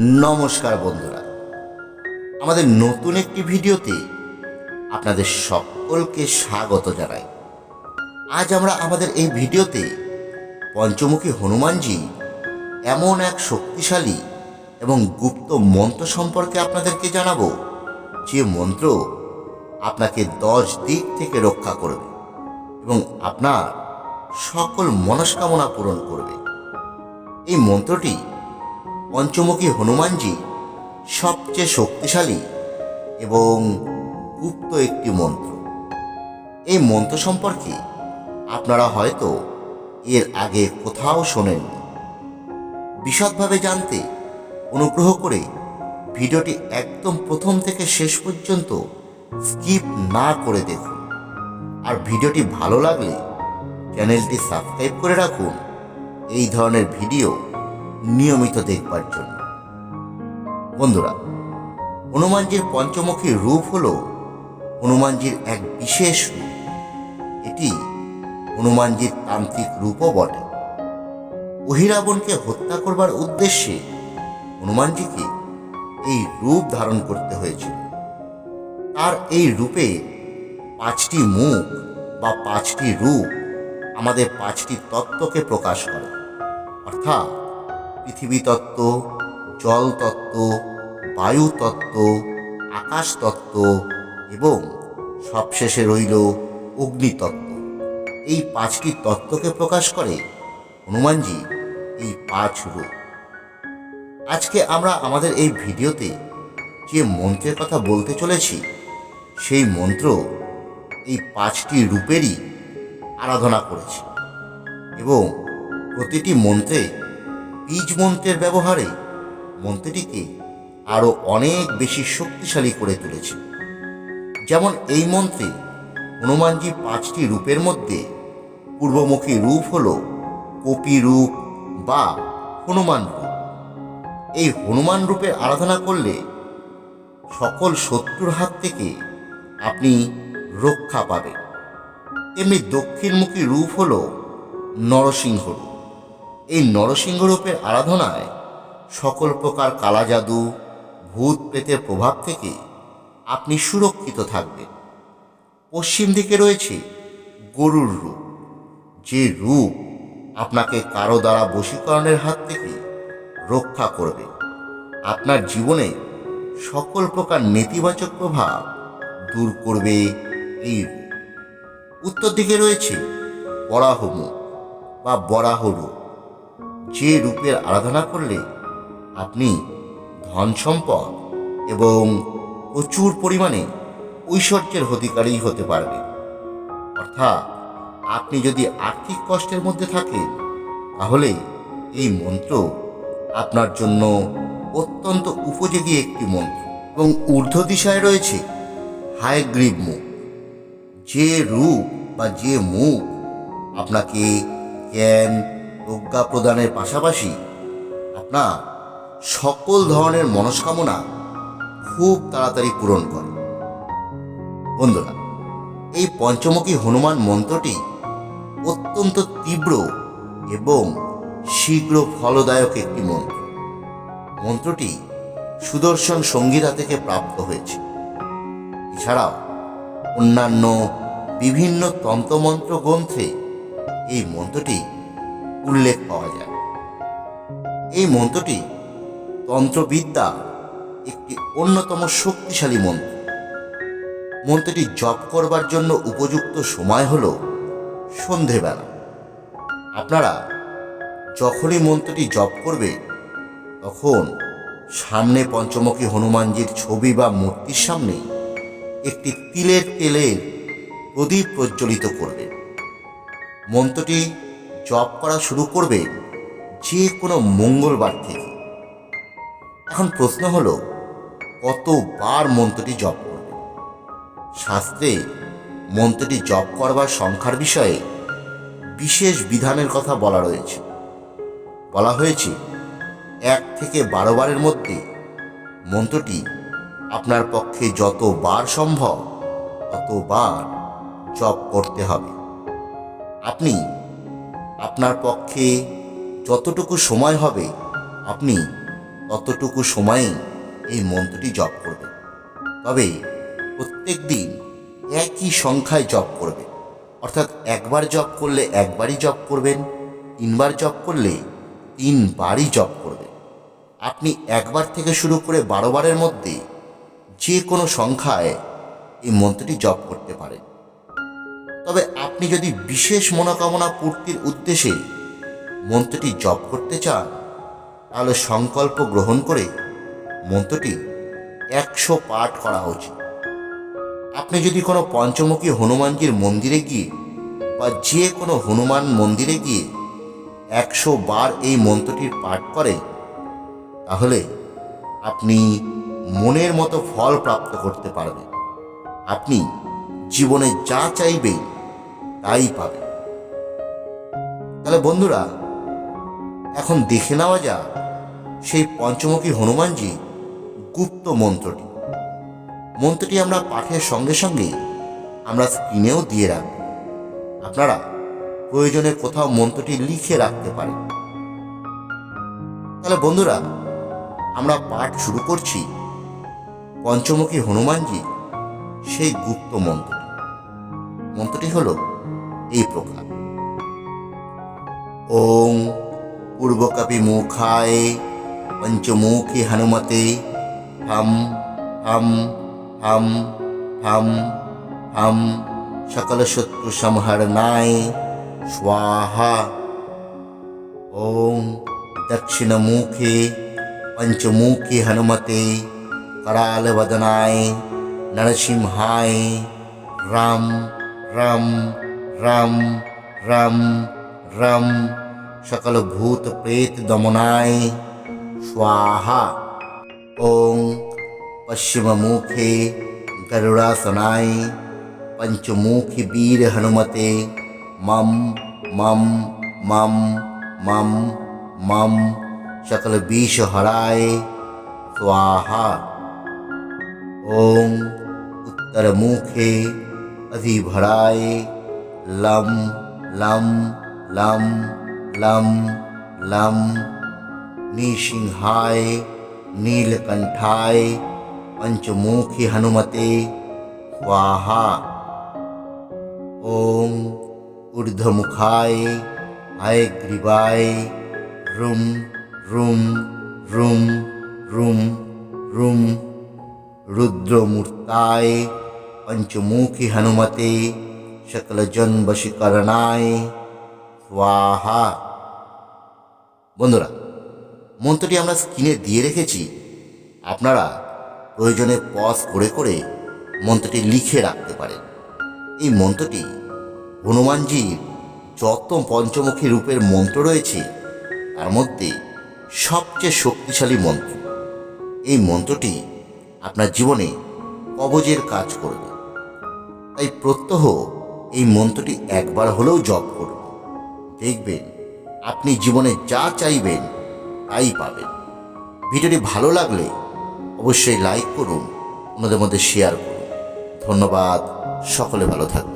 নমস্কার বন্ধুরা। আমাদের নতুন একটি ভিডিওতে আপনাদের সকলকে স্বাগত জানাই। আজ আমরা আমাদের এই ভিডিওতে পঞ্চমুখী হনুমানজি এমন এক শক্তিশালী এবং গুপ্ত মন্ত্র সম্পর্কে আপনাদেরকে জানাব, যে মন্ত্র আপনাকে দশ দিক থেকে রক্ষা করবে এবং আপনার সকল মনস্কামনা পূরণ করবে। এই মন্ত্রটি পঞ্চমুখী হনুমানজি সবচেয়ে শক্তিশালী এবং গুপ্ত একটি মন্ত্র। এই মন্ত্র সম্পর্কে আপনারা হয়তো এর আগে কোথাও শোনেননি। বিশদভাবে জানতে অনুগ্রহ করে ভিডিওটি একদম প্রথম থেকে শেষ পর্যন্ত স্কিপ না করে দেখুন। আর ভিডিওটি ভালো লাগলে চ্যানেলটি সাবস্ক্রাইব করে রাখুন। এই ধরনের ভিডিও নিয়মিত দেখবার জন্য। বন্ধুরা, হনুমানজির পঞ্চমুখী রূপ হল হনুমানজির এক বিশেষ রূপ। এটি হনুমানজির তান্ত্রিক রূপও বটে। অহিরাবণকে হত্যা করবার উদ্দেশ্যে হনুমানজিকে এই রূপ ধারণ করতে হয়েছিল। তার এই রূপে পাঁচটি মুখ বা পাঁচটি রূপ আমাদের পাঁচটি তত্ত্বকে প্রকাশ করে। অর্থাৎ পৃথিবী তত্ত্ব জল তত্ত্ব বায়ু তত্ত্ব আকাশ তত্ত্ব এবং সবশেষে রইল অগ্নিতত্ত্ব। এই পাঁচটি তত্ত্বকে প্রকাশ করে হনুমানজি এই পাঁচ রূপ। আজকে আমরা আমাদের এই ভিডিওতে যে মন্ত্রের কথা বলতে চলেছি, সেই মন্ত্র এই পাঁচটি রূপেরই আরাধনা করেছে এবং প্রতিটি মন্ত্রে বীজ মন্ত্রের ব্যবহারে মন্ত্রটিকে আরও অনেক বেশি শক্তিশালী করে তুলেছে। যেমন এই মন্ত্রে হনুমানজি পাঁচটি রূপের মধ্যে পূর্বমুখী রূপ হল কপি রূপ বা হনুমান রূপ। এই হনুমান রূপের আরাধনা করলে সকল শত্রুর হাত থেকে আপনি রক্ষা পাবেন। তেমনি দক্ষিণমুখী রূপ হল নরসিংহ রূপ। এই নরসিংহ রূপের আরাধনায় সকল প্রকার কালা জাদু, ভূত প্রেতের প্রভাব থেকে আপনি সুরক্ষিত থাকবেন। পশ্চিম দিকে রয়েছে গরুর রূপ, যে রূপ আপনাকে কারও দ্বারা বশীকরণের হাত থেকে রক্ষা করবে। আপনার জীবনে সকল প্রকার নেতিবাচক প্রভাব দূর করবে এই রূপ। উত্তর দিকে রয়েছে বরাহ মুখ বা বরাহ রূপ। যে রূপের আরাধনা করলে আপনি ধন সম্পদ এবং প্রচুর পরিমাণে ঐশ্বর্যের অধিকারী হতে পারবেন। অর্থাৎ আপনি যদি আর্থিক কষ্টের মধ্যে থাকেন, তাহলে এই মন্ত্র আপনার জন্য অত্যন্ত উপযোগী একটি মন্ত্র। এবং ঊর্ধ্ব দিশায় রয়েছে হায়গ্রীব মুখ। যে রূপ বা যে মুখ আপনাকে জ্ঞান প্রজ্ঞা প্রদানের পাশাপাশি আপনার সকল ধরনের মনস্কামনা খুব তাড়াতাড়ি পূরণ করে। বন্ধুরা, এই পঞ্চমুখী হনুমান মন্ত্রটি অত্যন্ত তীব্র এবং শীঘ্র ফলদায়ক একটি মন্ত্র। মন্ত্রটি সুদর্শন সঙ্গীতা থেকে প্রাপ্ত হয়েছে। এছাড়াও অন্যান্য বিভিন্ন তন্ত্রমন্ত্র গ্রন্থে এই মন্ত্রটি উল্লেখ পাওয়া যায়। এই মন্ত্রটি তন্ত্রবিদ্যা একটি অন্যতম শক্তিশালী মন্ত্র। মন্ত্রটি জপ করবার জন্য উপযুক্ত সময় হল সন্ধেবেলা। আপনারা যখনই মন্ত্রটি জপ করবে, তখন সামনে পঞ্চমুখী হনুমানজির ছবি বা মূর্তির সামনে একটি তিলের তেলের প্রদীপ প্রজ্বলিত করবে। মন্ত্রটি জপ করা শুরু করবে যে কোনো মঙ্গলবার থেকে। এখন প্রশ্ন হলো, কতবার মন্ত্রটি জপ করবে? শাস্ত্রে মন্ত্রটি জপ করবার সংখ্যার বিষয়ে বিশেষ বিধানের কথা বলা রয়েছে। বলা হয়েছে, এক থেকে বারো বারের মধ্যে মন্ত্রটি আপনার পক্ষে যতবার সম্ভব ততবার জপ করতে হবে। আপনি আপনার পক্ষে যতটুকু সময় হবে, আপনি ততটুকু সময়ে এই মন্ত্রটি জপ করবে তবে প্রত্যেক দিন একই সংখ্যায় জপ করবে অর্থাৎ একবার জপ করলে একবারই জপ করবেন, তিনবার জপ করলে তিনবারই জপ করবেন। আপনি একবার থেকে শুরু করে বারো বারের মধ্যে যে কোনো সংখ্যায় এই মন্ত্রটি জপ করতে পারেন। তবে আপনি যদি বিশেষ মনোকামনা পূর্তির উদ্দেশ্যে মন্ত্রটি জপ করতে চান, তাহলে সংকল্প গ্রহণ করে মন্ত্রটি একশো পাঠ করা উচিত। আপনি যদি কোনো পঞ্চমুখী হনুমানজির মন্দিরে গিয়ে বা যে কোনো হনুমান মন্দিরে গিয়ে একশো বার এই মন্ত্রটির পাঠ করেন, তাহলে আপনি মনের মতো ফল প্রাপ্ত করতে পারবেন। আপনি জীবনে যা চাইবেন তাই পাবেন তাহলে বন্ধুরা, এখন দেখে নেওয়া যাক সেই পঞ্চমুখী হনুমানজি গুপ্ত মন্ত্রটি। মন্ত্রটি আমরা পাঠের সঙ্গে সঙ্গে আমরা স্ক্রিনেও দিয়ে রাখব। আপনারা প্রয়োজনে কোথাও মন্ত্রটি লিখে রাখতে পারেন। তাহলে বন্ধুরা, আমরা পাঠ শুরু করছি পঞ্চমুখী হনুমানজি সেই গুপ্ত মন্ত্রটি। মন্ত্রটি হল এই প্রকার ওং পূর্বকপি মুখায় পঞ্চমুখী হনুমতে হম হম হম হম হম সকল শত্রু সংহরণায় স্বাহা ওং দক্ষিণমুখে পঞ্চমুখী হনুমতে करालवदनाय नरसिंहाय राम रम रम रम रम सकल भूत प्रेत दमनाय स्वाहा ओम पश्चिम मुखे गरुड़ासनाय पंचमुखी वीर हनुमते मम मम मम मम मम सकल विष हराय स्वाहा ओम उत्तर मुखे अधिभराय लम लम लम लम लम। निसिंहाय नीलकंठाय, पंचमुखी हनुमते स्वाहा ओम ऊर्ध्वमुखाय हयग्रीवाय रुम रुम रुम रुम रुम। रुद्रमूर्ताय, पंचमुखी हनुमते সকলজন্বশীকরণায় স্বাহা। বন্ধুরা, মন্ত্রটি আমরা স্ক্রিনে দিয়ে রেখেছি। আপনারা প্রয়োজনে পজ করে করে মন্ত্রটি লিখে রাখতে পারেন। এই মন্ত্রটি হনুমানজির যত পঞ্চমুখী রূপের মন্ত্র রয়েছে। তার মধ্যে সবচেয়ে শক্তিশালী মন্ত্র। এই মন্ত্রটি আপনার জীবনে কবজের কাজ করবে। তাই প্রত্যহ এই মন্ত্রটি একবার হলেও জপ করুন। দেখবেন, আপনি জীবনে যা চাইবেন, তাই পাবেন। ভিডিওটি ভালো লাগলে অবশ্যই লাইক করুন, অন্যদের মধ্যে শেয়ার করুন। ধন্যবাদ, সকলে ভালো থাকবেন।